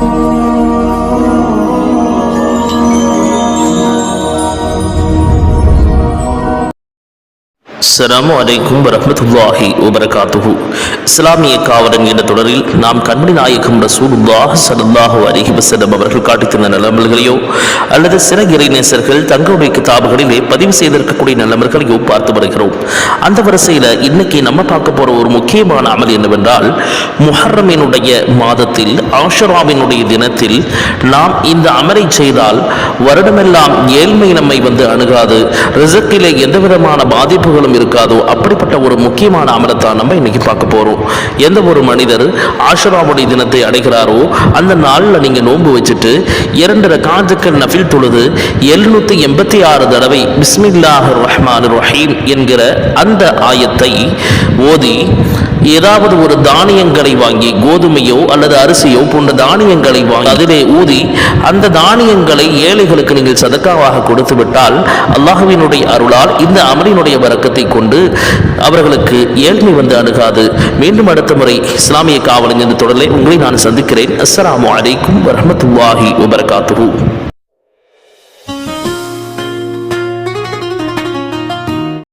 Thank you. அஸ்ஸலாமு அலைக்கும் வரமத்துல்லாஹி வபரகாத்துஹு இஸ்லாமிய காவலன் என்ற தொடரில் நாம் கண்மணி நாயகம் ரசூலுல்லாஹ் சல்லாஹு அலிஹி வசலம் அவர்கள் காட்டித்தந்த நிலமல்களையோ அல்லது சில இறைநேசர்கள் தங்களுடைய கிதாபுகளிலே பதிவு செய்திருக்கக்கூடிய நிலமல்களையோ பார்த்து வருகிறோம். அந்த வரிசையில் இன்னைக்கு நம்ம பார்க்க போற ஒரு முக்கியமான அமல் என்னவென்றால் முஹர்ரமினுடைய மாதத்தில் ஆஷராவினுடைய தினத்தில் நாம் இந்த அமலை செய்தால் வருடமெல்லாம் ஏழ்மை நம்மை வந்து அணுகாது ரிசக்கிலே எந்த விதமான பாதிப்புகளும் இருக்காதோ? அப்படிப்பட்ட ஒரு முக்கியமான அமலத்தான் நம்ம இன்னைக்கு பார்க்க போறோம். எந்த ஒரு மனிதர் ஆஷராவுடைய தினத்தை அடைகிறாரோ அந்த நாளில் நீங்க நோன்பு வச்சுட்டு இரண்டரை ரகாத்துக்கள் நஃபில் தொழுது எழுநூத்தி எண்பத்தி ஆறு தடவை பிஸ்மில்லாஹர் ரஹ்மான் ரஹீம் என்கிற அந்த ஆயத்தை ஓதி ஏதாவது ஒரு தானியங்களை வாங்கி கோதுமையோ அல்லது அரிசியோ போன்ற தானியங்களை வாங்கி அதிலே ஊதி அந்த தானியங்களை ஏழைகளுக்கு நீங்கள் சதக்காவாக கொடுத்து விட்டால் அல்லாஹுவினுடைய அருளால் இந்த அமலினுடைய வரக்கத்தை கொண்டு அவர்களுக்கு ஏழ்மை வந்து அணுகாது. மீண்டும் அடுத்த முறை இஸ்லாமிய காவலன் என்ற தொடரில் உங்களை நான் சந்திக்கிறேன். அஸ்ஸலாமு வலைக்கும் வரஹ்மத்துல்லாஹி வபரகாத்துஹு.